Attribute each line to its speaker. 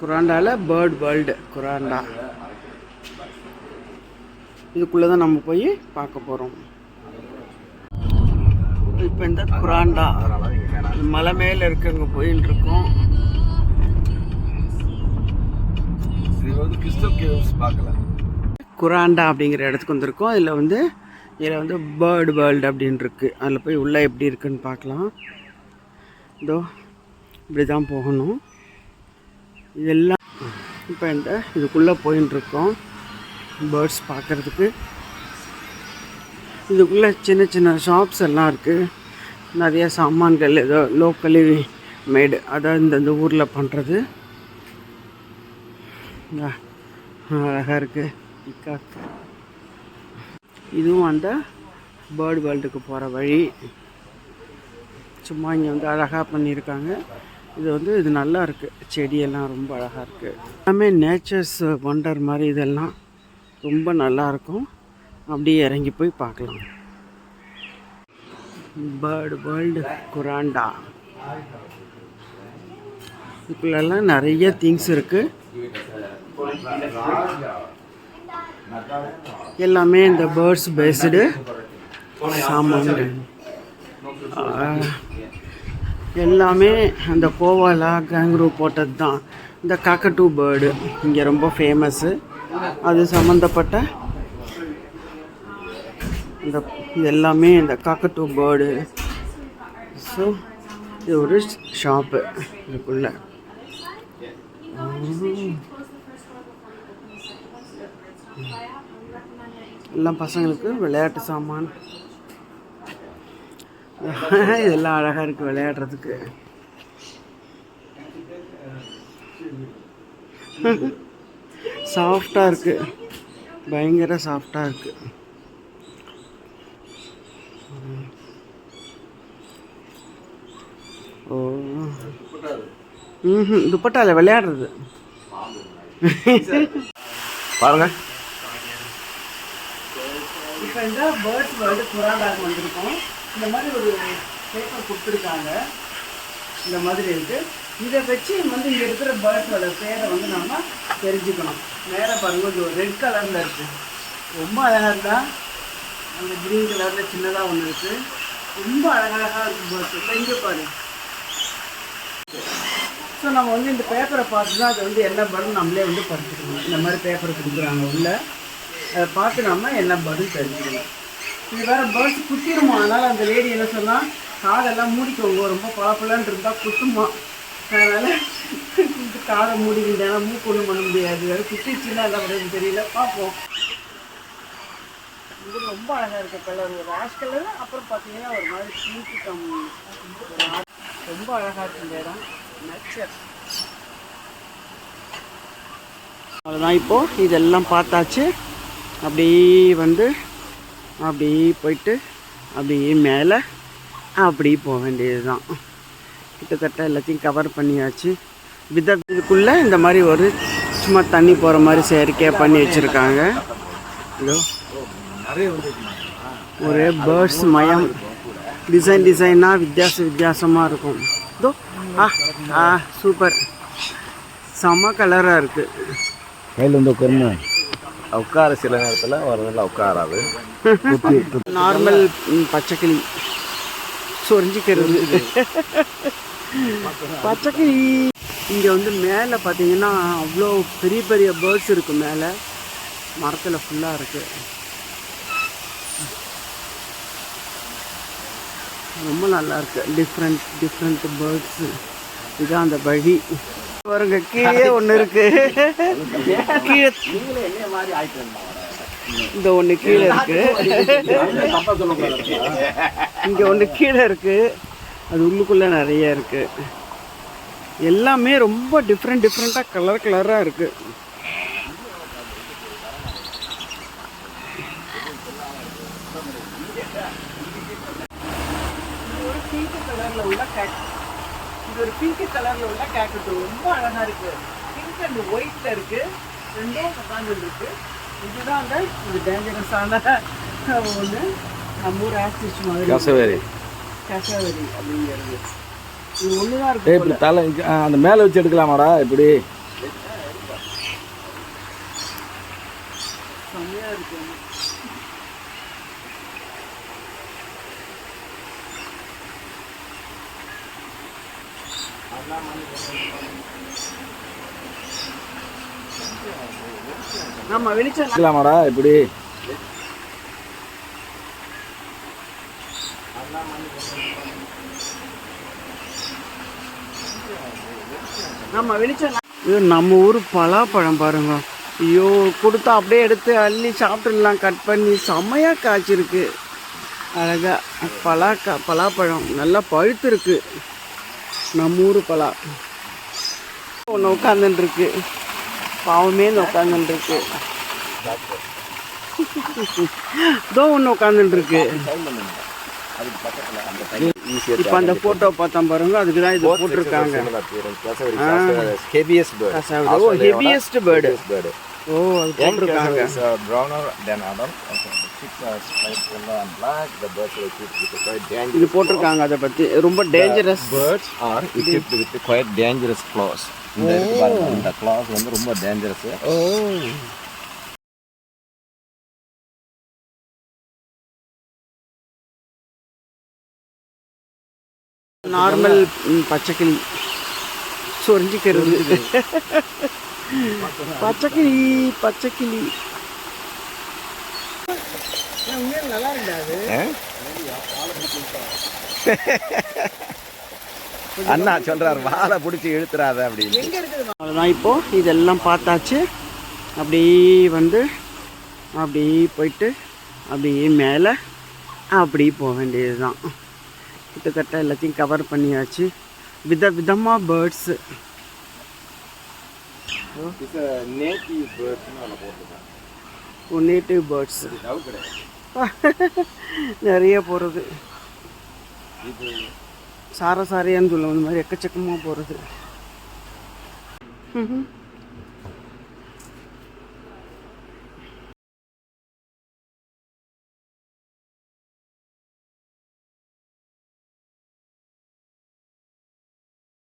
Speaker 1: குராண்டாவில் bird world குராண்டா இதுக்குள்ளே தான் நம்ம போய் பார்க்க போகிறோம் இப்போ இந்த குராண்டா மலை மேலே இருக்கவங்க போயின்னு இருக்கோம். குராண்டா அப்படிங்கிற இடத்துக்கு வந்திருக்கோம். இதில் வந்து இதில் வந்து பேர்டு வேர்ல்டு அப்படின்னு இருக்கு. அதில் போய் உள்ளே எப்படி இருக்குன்னு பார்க்கலாம். இதோ இப்படி தான் போகணும். இதெல்லாம் இப்போ இந்த இதுக்குள்ளே போயின்னு இருக்கோம் பேர்ட்ஸ் பார்க்குறதுக்கு. இதுக்குள்ளே சின்ன சின்ன ஷாப்ஸ் எல்லாம் இருக்குது நிறைய சாமான்கள் ஏதோ லோக்கலி மேடு அதாவது இந்தந்த ஊரில் பண்ணுறது அழகாக இருக்குது இதுவும் அந்த பேர்டு வேர்ல்டுக்கு போகிற வழி. சும்மா இங்கே வந்து அழகாக பண்ணியிருக்காங்க. இது வந்து இது நல்லா இருக்குது செடியெல்லாம் ரொம்ப அழகாக இருக்குது எல்லாமே நேச்சர்ஸ் ஒண்டர் மாதிரி இதெல்லாம் ரொம்ப நல்லா இருக்கும். அப்படியே இறங்கி போய் பார்க்கலாம். Bird world Kuranda. இதுக்குள்ளெல்லாம் நிறைய திங்ஸ் இருக்குது எல்லாமே இந்த பேர்ட்ஸ் பேஸ்டு சாமான் எல்லாமே அந்த கோவாலா கேங்க்ரூ போட்டது தான் இந்த காக்கட்டூ பேர்டு இங்கே ரொம்ப ஃபேமஸ்ஸு அது சம்மந்தப்பட்ட இந்த இது எல்லாமே இந்த காக்கட்டூ பேர்டு ஸோ இது ஒரு ஷாப்பு இதுக்குள்ள. எல்லாம் பசங்களுக்கு விளையாட்டு சாமான். இதெல்லாம் அழகாக இருக்குது விளையாடுறதுக்கு. சாஃப்டாக இருக்குது பயங்கர சாஃப்டாக இருக்குது ஓ. ம் துப்பட்டால விளையாடுறது.
Speaker 2: பாருங்க.
Speaker 1: இப்போ இந்த பேர்ட்ஸ் வேர்ல்டு புறாண்டாக வந்திருக்கோம். இந்த மாதிரி ஒரு பேப்பர் கொடுத்துருக்காங்க. இந்த மாதிரி இருக்குது இதை வச்சு வந்து இங்கே இருக்கிற பேர்ட்ஸோட பேரை வந்து நம்ம தெரிஞ்சுக்கணும். நேராக பாருங்க கொஞ்சம் ஒரு ரெட் கலரில் இருக்குது ரொம்ப அழகாக தான் அந்த க்ரீன் கலரில் சின்னதாக ஒன்று இருக்குது ரொம்ப அழகழகாக இருக்கு பேர்ட்ஸ் இங்கே பாரு. ஸோ நம்ம வந்து இந்த பேப்பரை பார்த்து தான் அது வந்து என்ன படம் நம்மளே வந்து படிச்சுக்கணும். இந்த மாதிரி பேப்பர் கொடுக்குறாங்க உள்ள. அதை பார்த்து நம்ம என்ன பதில் தெரிஞ்சுக்கணும். இது வேற பேர்ட்ஸ் குத்திருமா? அதனால் அந்த லேடி என்ன சொன்னால் காதெல்லாம் மூடிக்கோங்க ரொம்ப பழப்பலன்னு இருந்தால் குத்துமா? அதனால் காதை மூடிக்கிட்டேன் மூக்கு ஒன்றும் பண்ண முடியாது. வேறு குத்திச்சுன்னா என்ன பண்ணுறது தெரியல. பார்ப்போம் இது ரொம்ப அழகாக இருக்க கலர் ஒரு ஆஷ் கலர் அப்புறம் பார்த்தீங்கன்னா ஒரு மாதிரி பிங்க் கம். ரொம்ப அழகாக இருக்கு இந்த இடம். நேச்சர் அவ்வளோதான் இப்போது இதெல்லாம் பார்த்தாச்சு. அப்படியே வந்து அப்படியே போயிட்டு அப்படியே மேலே அப்படியே போக வேண்டியது தான் கிட்டத்தட்ட எல்லாத்தையும் கவர் பண்ணியாச்சு. வித இதுக்குள்ளே இந்த மாதிரி ஒரு சும்மா தண்ணி போகிற மாதிரி செயற்கையாக பண்ணி வச்சுருக்காங்க.
Speaker 2: ஹலோ
Speaker 1: ஒரு பேர்ட்ஸ் மயம். டிசைன் டிசைனாக வித்தியாச வித்தியாசமாக இருக்கும். இதோ ஆ ஆ சூப்பர் செம்ம கலராக இருக்குது
Speaker 2: கையில் வந்து உட்கார சில நேரத்தில் வரதில்ல உட்காராது.
Speaker 1: நார்மல் பச்சைக்கிளி. சொரிஞ்சிக்கிறது. பச்சைக்கிளி. இங்கே வந்து மேலே பார்த்தீங்கன்னா அவ்வளோ பெரிய பெரிய பேர்ட்ஸ் இருக்குது மேலே. மரத்தில் ஃபுல்லாக இருக்குது ரொம்ப நல்லா இருக்கு. டிஃப்ரெண்ட் டிஃப்ரெண்ட் பேர்ட்ஸு இதுதான் அந்த வழி. பாருங்க கீழே ஒன்று இருக்கு. கீழே இந்த ஒன்று கீழே இருக்கு. இங்க ஒன்று கீழே இருக்கு. அது உள்ளுக்குள்ள நிறைய இருக்கு. எல்லாமே ரொம்ப டிஃப்ரெண்ட் டிஃப்ரெண்ட்டாக கலர் கலராக இருக்கு. உள்ள இது ஒரு பிங்க் கலர்ல உள்ள கேக்கட்டு ரொம்ப அழகா இருக்கு. பிங்க் அண்ட் ஒயிட்ல இருக்கு. ரெண்டும் உட்காந்து இருக்கு. இதுதான் அந்த இது டேஞ்சரஸான ஒன்று நம்ம ஊர் ஆக்சிஸ் மாதிரி.
Speaker 2: கசவேரி.
Speaker 1: கசவரி அப்படிங்கிறது. இது ஒன்று தான் இருக்கு
Speaker 2: இப்படி தலை அந்த மேலே வச்சு எடுக்கலாமாடா? இப்படி.
Speaker 1: செம்மையா இருக்கு. ஆமா வெளிச்சம்
Speaker 2: இருக்கலாமாடா இப்படி?
Speaker 1: ஆமா வெளிச்சம் இது நம்ம ஊர் பலாப்பழம் பாருங்க. ஐயோ கொடுத்தா அப்படியே எடுத்து அள்ளி சாப்பிட்டுலாம் கட் பண்ணி செம்மையா காய்ச்சிருக்கு. அழகா பலாக்கா பலாப்பழம். நல்லா பழுத்து இருக்கு நம்ம ஊர் பலா. ஒன்று உட்காந்துருக்கு பாவமே உட்காந்துருக்கு இதோ ஒன்று உட்காந்துருக்கு இப்போ அந்த ஃபோட்டோ பார்த்தோம் பாருங்க அதுக்கு தான் இது போட்டிருக்காங்க.
Speaker 2: Heaviest bird.
Speaker 1: ஓ, அது போட்டிருக்காங்க
Speaker 2: uh, a quite dangerous
Speaker 1: இது போட்டிருக்காங்க அதை பற்றி ரொம்ப dangerous
Speaker 2: birds are equipped with quite dangerous claws. இந்த claws வந்து ரொம்ப டேஞ்சரஸ்
Speaker 1: ஓ நார்மல் பச்சைக்கிளி சொரிஞ்சிக்கிறது பச்சைக்கிளி பச்சைக்கிளி. நல்லா இருந்தாது
Speaker 2: அண்ணா சொல்றாரு வாழை பிடிச்சி இழுத்துறாத அப்படின்னு.
Speaker 1: எங்க இருக்குது அவ்வளோதான் இப்போ இதெல்லாம் பார்த்தாச்சு. அப்படியே வந்து அப்படியே போயிட்டு அப்படியே மேலே அப்படியே போக வேண்டியது தான் கிட்டத்தட்ட எல்லாத்தையும் கவர் பண்ணியாச்சு. வித விதமாக பேர்ட்ஸு
Speaker 2: நேட்டிவ் பேர்ட்ஸ்னு அதில் போட்டுருக்காங்க
Speaker 1: நேட்டிவ் பேர்ட்ஸ்
Speaker 2: லவ் கிடையாது
Speaker 1: நிறைய போகிறது
Speaker 2: இது
Speaker 1: சார சாரையான்னு சொல்லுவோம் இந்த மாதிரி எக்கச்சக்கமாக போகிறது